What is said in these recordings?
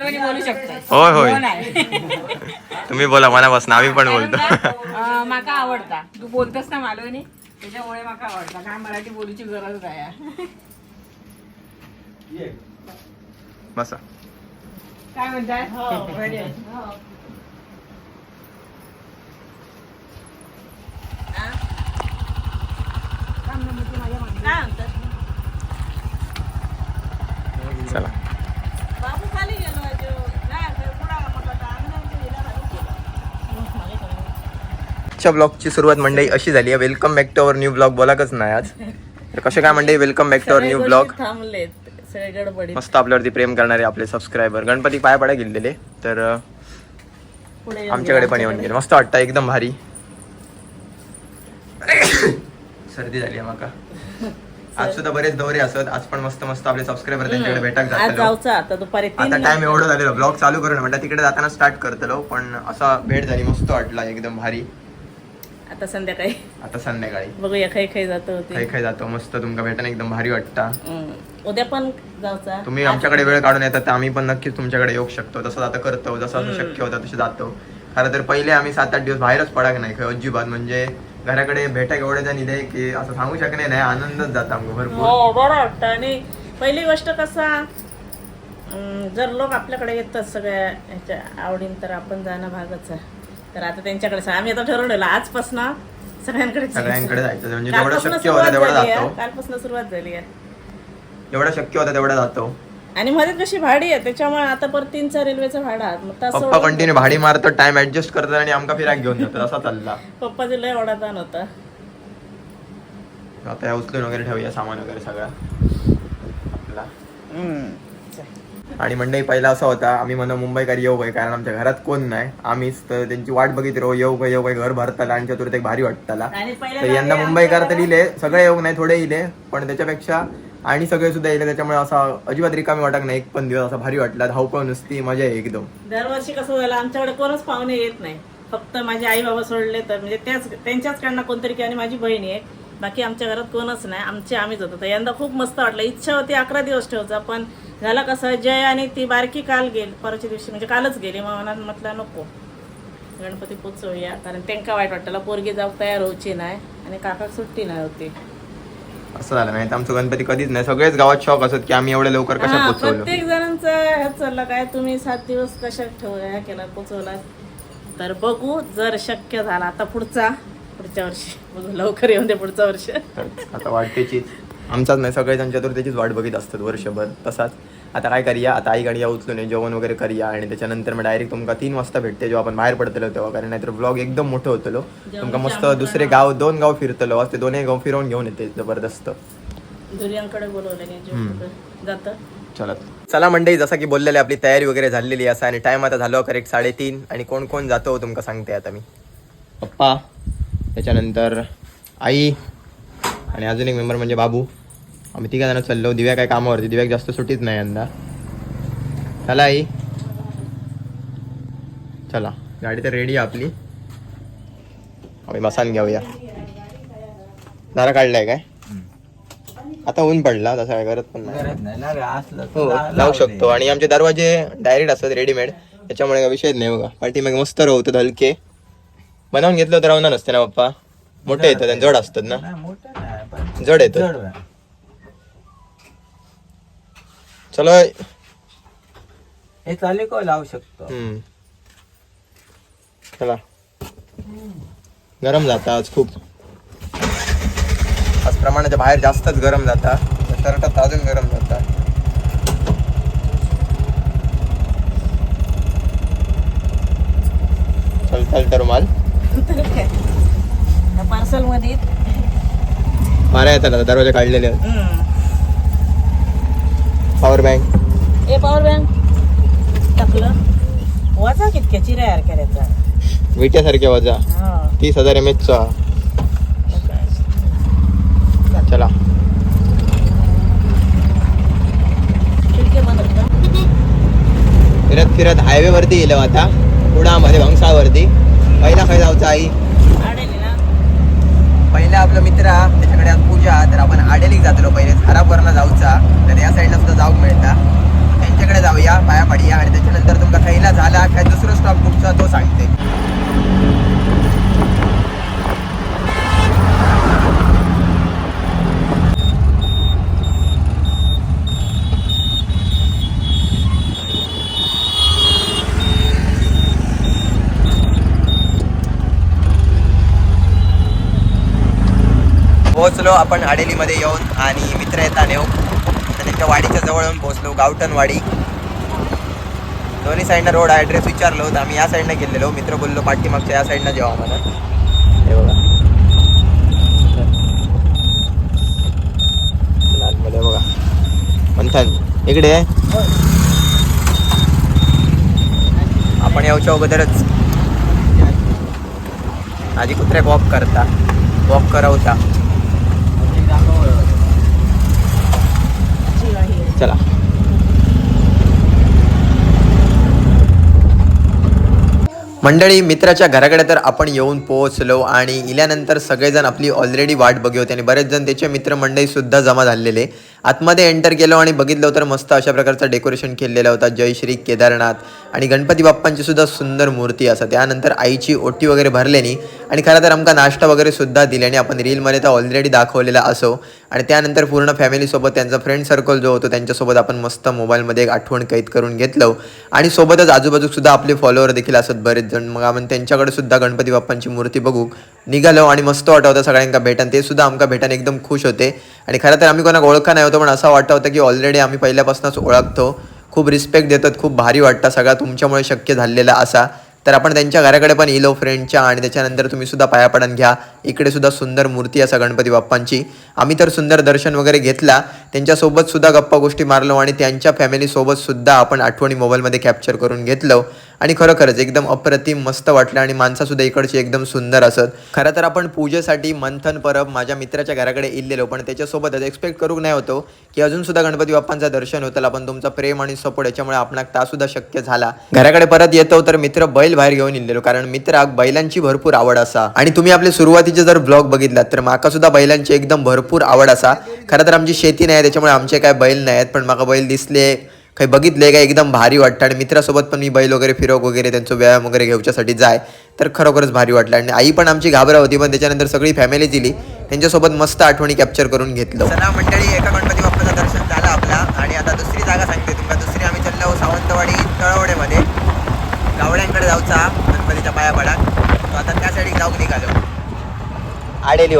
कोणी बोलू शकता होय होय. हो तुम्ही बोला मनापासून आम्ही पण बोलतो. माका आवडता. तू बोलतस ना मालवणी त्याच्यामुळे माका आवडता. काय मराठी बोलूची गरज नाही बसा. काय म्हणताय ready आहे. हा? थांब ना, मी ते माझ्या मागे- काय म्हणतात? चला बाबू खाली गेलो अजो. नाही, ते पुढं म्हटलं तर आम्ही नाही ते हिला घालून गेलो. माझ्याकडे. आजच्या ब्लॉगची सुरुवात मंडळी अशी झाली आहे. Welcome back to our new blog बोलाकच नाही आज. तर कसे काय मंडळी welcome back to our new blog मस्त आपल्यावरती प्रेम करणारे आपले सबस्क्रायबर गणपती पाय पडा गेलेले. तर आमच्याकडे पण. येऊन गेले. मस्त वाटतं एकदम भारी. सर्दी झाली आहे माका. आज सुद्धा बरेच दौरे असत. आज पण मस्त मस्त आपले सबस्क्रायबर त्यांच्याकडे भेटाक जाऊचा. आता दुपारी तीन आता टाइम एवढं झालेलं. ब्लॉग चालू करून म्हणतात तिकडे जाताना स्टार्ट करतलो. पण असा भेट झाली मस्त वाटला एकदम भारी. आता संध्याकाळी. आता संध्याकाळी. बघूया खाई खाई जातो होते खाई खाई जातो मस्त तुमका भेटायला एकदम भारी वाटता. हम्म. उद्या पण जाऊचा. तुम्ही आमच्याकडे वेळ काढून येतात तर आम्ही पण नक्कीच तुमच्याकडे येऊ शकतो. तसं आता करतो जसं असं शक्य होतं तसं जातो. खरं तर पहिले आम्ही सात आठ दिवस बाहेरच पडाक नाही खरं अजिबात. म्हणजे घराकडे भेटाक एवढे जण इले की असं सांगू शकणे नाही आनंदच जाता आमका भरपूर. हो बरं वाटतं. आणि पहिली गोष्ट कसा अं, जर लोक आपल्याकडे येतात सगळ्या ह्याच्या आवडीन तर आपण जाणं भागच आहे. तर आता त्यांच्याकडे सा- आम्ही आता ठरवलेलं आजपासून सगळ्यांकडे. सगळ्यांकडे जायचं म्हणजे जेवढं कालपासून शक्य होतं सुरुवात तेवढं झाली आहे. जातो. कालपासून सुरुवात झाली आहे जेवढं शक्य होतं तेवढं जातो. आणि मध्ये कशी भाडी आहे त्याच्यामुळे आता परत तीनचा रेल्वेचा भाडा. मग तास पप्पा कंटिन्यू भाडी मारतो टाइम ऍडजस्ट करतात आणि आमका फिराक घेऊन जातात. असा चालला. पप्पाचे लय ओढा ताण होता. आता या उचलून वगैरे ठेवूया सामान वगैरे सगळा. आपला. आणि मंडई पहिला असा होता आम्ही म्हणा मुंबईकर येऊ काय कारण आमच्या घरात कोण नाही. आम्हीच तर त्यांची वाट बघित राहू येऊ काय येऊ काय घर भरताला आणि चतुर्थ एक भारी वाटताला तर यंदा मुंबईकर तर इले सगळे येऊ नाही थोडे इले पण त्याच्यापेक्षा आणि सगळे सुद्धा इले त्याच्यामुळे असा अजिबात रिकामी वाटत नाही एक पण दिवस असा भारी वाटला धावपळ नुसती मजा आहे एकदम. दरवर्षी कसं झालं आमच्याकडे कोणच पाहुणे येत नाही. फक्त माझे आई बाबा सोडले तर म्हणजे त्याच त्यांच्याचकडनं कोणतरी की आणि माझी बहीण आहे बाकी आमच्या घरात कोणच नाही आमचे आम्हीच होतो. तर यंदा खूप मस्त वाटलं. इच्छा होती अकरा दिवस ठेवचा पण झाला कसं जय आणि ती बारकी काल गेली परवाच्या दिवशी म्हणजे कालच गेली. मग मनात म्हटलं नको गणपती पोचवूया. कारण त्यांना वाईट वाटलं पोरगी जाऊ तयार व्हायची नाही आणि काकाक सुट्टी नाही होती. असं झालं. नाही तर आमचं गणपती कधीच नाही. सगळेच गावात शॉक असत की आम्ही एवढ्या लवकर कशा प्रत्येक जणांचा ह्याच चाललं. काय तुम्ही सात दिवस कशा ठेव ह्या केला पोचवला तर बघू जर शक्य झाला. आता पुढचा. पुढच्या वर्षी. बघू लवकर येऊन दे पुढचं वर्ष. तर आता वाटतेचीच आमचाच नाही सगळेजण चतुर्थीचीच वाट बघित असतात वर्षभर. तसाच. आता काय करूया? आता आई गाडी उचलून ये, जेवण वगैरे करूया आणि त्याच्यानंतर मग डायरेक्ट तुमका तीन वाजता भेटते जेव्हा आपण बाहेर पडतलो तेव्हा. कारण नाहीतर ब्लॉग एकदम मोठं होतलो. तुमका मस्त दुसरे गाव दोन गाव फिरतलो. आज ते दोन्ही गाव फिरवून घेऊन येते जबरदस्त. दुर्यांकडे बोलवलं जात? चला. चला मंडळी जसं की बोललेले आपली तयारी वगैरे झालेली असा. आणि टाइम आता झालो करेक्ट साडेतीन. आणि कोण कोण जातो तुमका सांगते आता मी. पप्पा. त्याच्यानंतर आई आणि अजून एक मेंबर म्हणजे बाबू. आम्ही तिघा जण चाललो. दिव्या काय कामावरती. दिव्याक जास्त सुटीच नाही यंदा. चला आई. चला. गाडी तर रेडी आहे आपली. आम्ही बसान घेऊया. दारा काढलाय काय? आता ऊन पडला. तसा काय करत पण नाही. हो लावू. शकतो. आणि आमचे दरवाजे डायरेक्ट असतात रेडीमेड त्याच्यामुळे काही विषयच नाही बघा. पाठीमागे मस्त राहतात हलके बनवून घेतलं होतं राहणार नसते ना पप्पा. मोठे येतात आणि जड असतात ना? नाही, मोठं नाही, पण जड येतात जड आहे. चलो. हे चाले को लावू शकतो. हम्म. चला. गरम जाता आज खूप. आज प्रमाणाच्या बाहेर जास्तच गरम जाता. शर्टात अजून गरम जाता. चल चल तर माल. पार्सलमध्ये. मारा येतात दरवाजे काढलेले. पॉवर बँक ए पॉवर बँक टाकलं. वाचा कितक्याची रे यार करायचा विट्यासारखे वजा. हा. तीस हजार एम एचचा चला. फिरत फिरत हायवे वरती गेलो आता. पुण्यामध्ये वंशावरती. पहिला खाय जाऊचा आई. ना पहिला आपला मित्र त्याच्याकडे आज पूजा तर आपण आडेलीक जातलो पहिले खराबवरनं जाऊचा. तर या साईडला सुद्धा जाऊक मिळता. त्यांच्याकडे जाऊया पाया पडूया आणि त्याच्यानंतर तुमका खैला झाला काय दुसरं स्टॉप कुठचा तो सांगते. निघालो आपण आडेलीमध्ये येऊन आणि मित्र येता नेऊ तर त्यांच्या वाडीच्या जवळ येऊन पोहोचलो गावठण वाडी. दोन्ही साईडनं रोड ॲड्रेस विचारलो तर आम्ही या साईडनं गेलेलो. मित्र बोललो पाठीमागच्या या साईडनं जेव्हा आम्हाला हे बघा. लालमध्ये बघा. मंथन इकडे आहे. आपण यावच्या अगोदरच. आधी कुत्र्याक वॉक करता. वॉक करवता. चला. मंडळी मित्राच्या घराकडे तर आपण येऊन पोहोचलो आणि इल्यानंतर सगळेजण आपली ऑलरेडी वाट बघी होती आणि बरेच जण त्याचे मित्रमंडळीसुद्धा जमा झालेले. आतमध्ये एंटर केलो आणि बघितलं तर मस्त अशा प्रकारचं डेकोरेशन केलेलं होता. जयश्री केदारनाथ आणि गणपती बाप्पांची सुद्धा सुंदर मूर्ती असा. त्यानंतर आईची ओटी वगैरे भरल्यानी आणि खरं तर आमका नाश्ता वगैरे सुद्धा दिल्याने आपण रीलमध्ये तर ऑलरेडी दाखवलेला असो. आणि त्यानंतर पूर्ण फॅमिलीसोबत त्यांचा फ्रेंड सर्कल जो होतो त्यांच्यासोबत आपण मस्त मोबाईलमध्ये एक आठवण कैद करून घेतलं. आणि सोबतच आजूबाजूसुद्धा आपले फॉलोअर देखील असत बरेच जण. मग आपण त्यांच्याकडे सुद्धा गणपती बाप्पांची मूर्ती बघू. निघालो आणि मस्त वाटत होतं सगळ्यांका भेटन ते सुद्धा आमका भेटन एकदम खुश होते. आणि खरं तर आम्ही कोणाक ओळखा नाही होतो पण असं वाटतं होतं की ऑलरेडी आम्ही पहिल्यापासूनच ओळखतो. खूप रिस्पेक्ट देतात खूप भारी वाटतं. सगळा तुमच्यामुळे शक्य झालेला असा. तर आपण त्यांच्या घराकडे पण इलो हो, फ्रेंडच्या आणि त्याच्यानंतर तुम्ही सुद्धा पायापडण घ्या. इकडे सुद्धा सुंदर मूर्ती असा गणपती बाप्पांची. आम्ही तर सुंदर दर्शन वगैरे घेतला. त्यांच्यासोबत सुद्धा गप्पा गोष्टी मारलो आणि त्यांच्या फॅमिलीसोबत सुद्धा आपण आठवणी मोबाईलमध्ये कॅप्चर करून घेतलं. आणि खरोखरच एकदम अप्रतिम मस्त वाटलं आणि माणसासुद्धा इकडची एकदम सुंदर असत. खरं तर आपण पूजेसाठी मंथन परब माझ्या मित्राच्या घराकडे इल्लेलो पण त्याच्यासोबतच एक्सपेक्ट करू नाही होतो की अजूनसुद्धा गणपती बाप्पांचं दर्शन होतं. आपण तुमचा प्रेम आणि सपोर्ट याच्यामुळे आपणाक तासुद्धा शक्य झाला. घराकडे परत येतो तर मित्र बैल बाहेर घेऊन इल्लेलो कारण मित्राक बैलांची भरपूर आवड असा. आणि तुम्ही आपले सुरुवातीचे जर ब्लॉग बघितलात तर माका सुद्धा बैलांची एकदम भरपूर आवड असा. खरं तर आमची शेती नाही त्याच्यामुळे आमचे काय बैल नाही आहेत पण माका बैल दिसले. काही बघितले काय एकदम भारी वाटतं. आणि मित्रासोबत पण मी बैल वगैरे फिरवक वगैरे त्यांचं व्यायाम वगैरे घेऊच्यासाठी जाय. तर खरोखरच भारी वाटलं. आणि आई पण आमची घाबरा होती पण त्याच्यानंतर सगळी फॅमिली दिली. त्यांच्यासोबत मस्त आठवणी कॅप्चर करून घेतलं. चला मंडळी एका गणपती बाप्पाचं दर्शन झालं आपला आणि आता दुसरी जागा सांगते तुम्हाला. दुसरी आम्ही चाललो सावंतवाडी तळवडेमध्ये. गावड्यांकडे जाऊचा गणपतीच्या पाया पडा तो आता त्या जाऊक निघालो. आडेली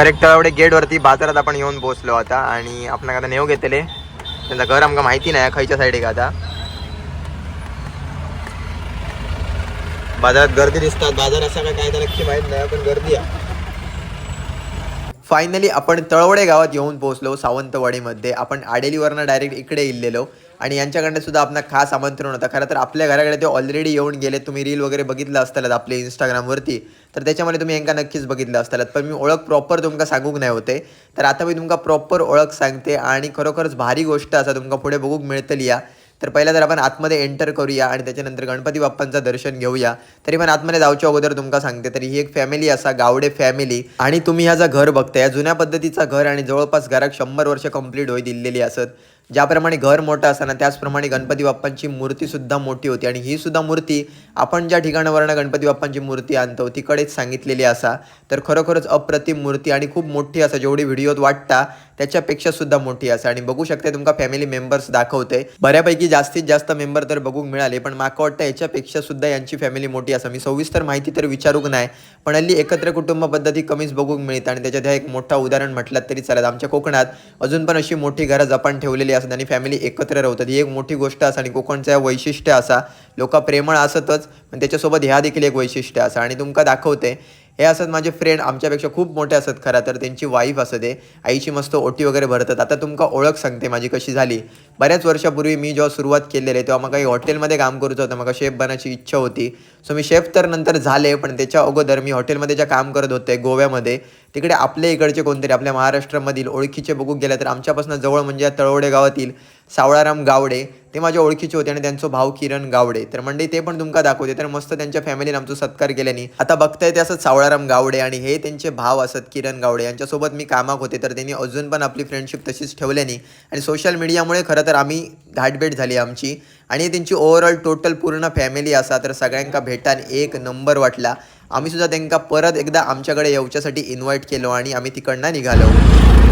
करेक्ट एवढे गेटवरती बाजारात आपण येऊन पोहोचलो आता आणि आपण आता नेऊ घेतले त्यांचं घर आमका माहिती नाही खयच्या का आता. बाजारात गर्दी दिसतात बाजार असा काय काय तर नक्की माहीत नाही पण गर्दी आहे. फायनली आपण तळवडे गावात येऊन पोहोचलो सावंतवाडीमध्ये. आपण आडेलीवरनं डायरेक्ट इकडे इल्लेलो. आणि यांच्याकडनं सुद्धा आपला खास आमंत्रण होतं. खरं तर आपल्या घराकडे ते ऑलरेडी येऊन गेले. तुम्ही रील वगैरे बघितलं असतालात आपल्या इंस्टाग्रामवरती तर त्याच्यामध्ये तुम्ही यांका नक्कीच बघितलं असतालात पण मी ओळख प्रॉपर तुमका सांगूक नाही होते. तर आता मी तुमका प्रॉपर ओळख सांगते आणि खरोखरच भारी गोष्ट असा तुमका पुढे बघूक मिळतली या. तर पहिला तर आपण आतमध्ये एंटर करूया आणि त्याच्यानंतर गणपती बाप्पांचं दर्शन घेऊया. तरी पण आतमध्ये जाऊच्या अगोदर तुमका सांगते. तरी ही एक फॅमिली असा गावडे फॅमिली आणि तुम्ही ह्याचा घर बघताय. या जुन्या पद्धतीचा घर आणि जवळपास घराक शंभर वर्ष कंप्लीट होई दिलेली असत. ज्याप्रमाणे घर मोठं असताना त्याचप्रमाणे गणपती बाप्पांची मूर्ती सुद्धा मोठी होती. आणि ही सुद्धा मूर्ती आपण ज्या ठिकाणावरनं गणपती बाप्पांची मूर्ती आणतो तिकडेच सांगितलेली असा. तर खरोखरच अप्रतिम मूर्ती आणि खूप मोठी असा जेवढी व्हिडिओत वाटता त्याच्यापेक्षा सुद्धा मोठी असा. आणि बघू शकते तुमका फॅमिली मेंबर्स दाखवते. बऱ्यापैकी जास्तीत जास्त मेंबर तर बघूक मिळाले पण माका वाटतं याच्यापेक्षा सुद्धा यांची फॅमिली मोठी असा. मी सविस्तर माहिती तर विचारूक नाही पण हल्ली एकत्र कुटुंब पद्धती कमीच बघूक मिळते आणि त्याच्यात ह्या एक मोठा उदाहरण म्हटलं तरी चालत आमच्या कोकणात अजून पण अशी मोठी घरं जपान ठेवलेली असत आणि फॅमिली एकत्र राहतात ही एक मोठी गोष्ट असा आणि कोकणचं वैशिष्ट्य असा. लोक प्रेमळ असतच पण त्याच्यासोबत ह्या देखील एक वैशिष्ट्य असा. आणि तुमका दाखवते हे असत माझे फ्रेंड आमच्यापेक्षा खूप मोठे असत खरं तर. त्यांची वाईफ असत आहे आईची मस्त ओटी वगैरे भरतात. आता तुमका ओळख सांगते माझी कशी झाली. बऱ्याच वर्षापूर्वी मी जेव्हा सुरुवात केलेली तेव्हा मग काही हॉटेलमध्ये काम करूचं होतं. मला शेफ बनायची इच्छा होती. सो मी शेफ तर नंतर झाले पण त्याच्या अगोदर मी हॉटेलमध्ये ज्या काम करत होते गोव्यामध्ये तिकडे आपल्या इकडचे कोणतरी आपल्या महाराष्ट्रामधील ओळखीचे बघू गेले तर आमच्यापासून जवळ म्हणजे या तळवडे गावातील सावळाराम गावडे ते माझ्या ओळखीचे होते आणि त्यांचा भाऊ किरण गावडे. तर म्हणजे ते पण तुमका दाखवते. तर मस्त त्यांच्या फॅमिलीने आमचा सत्कार केल्यानी. आता बघताय ते असत सावळाराम गावडे आणि हे त्यांचे भाव असत किरण गावडे. यांच्यासोबत मी कामाक होते तर त्यांनी अजून पण आपली फ्रेंडशिप तशीच ठेवल्याने. आणि सोशल मीडियामुळे खरं तर आम्ही घाटभेट झाली आमची. आणि त्यांची ओव्हरऑल टोटल पूर्ण फॅमिली असा तर सगळ्यांका भेटान एक नंबर वाटला. आम्ही सुद्धा त्यांना परत एकदा आमच्याकडे येऊच्यासाठी इन्व्हाइट केलो आणि आम्ही तिकडनं निघालो.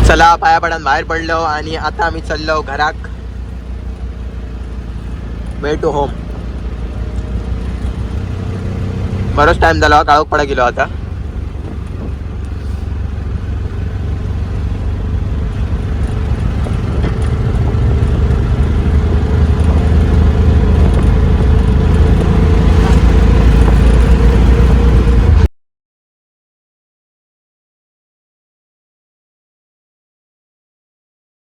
चला पाया पडान बाहेर पडलो आणि आता आम्ही चाललो घराक. वे टू होम बरोच टाइम झाला काळोख पडा गेलो आता.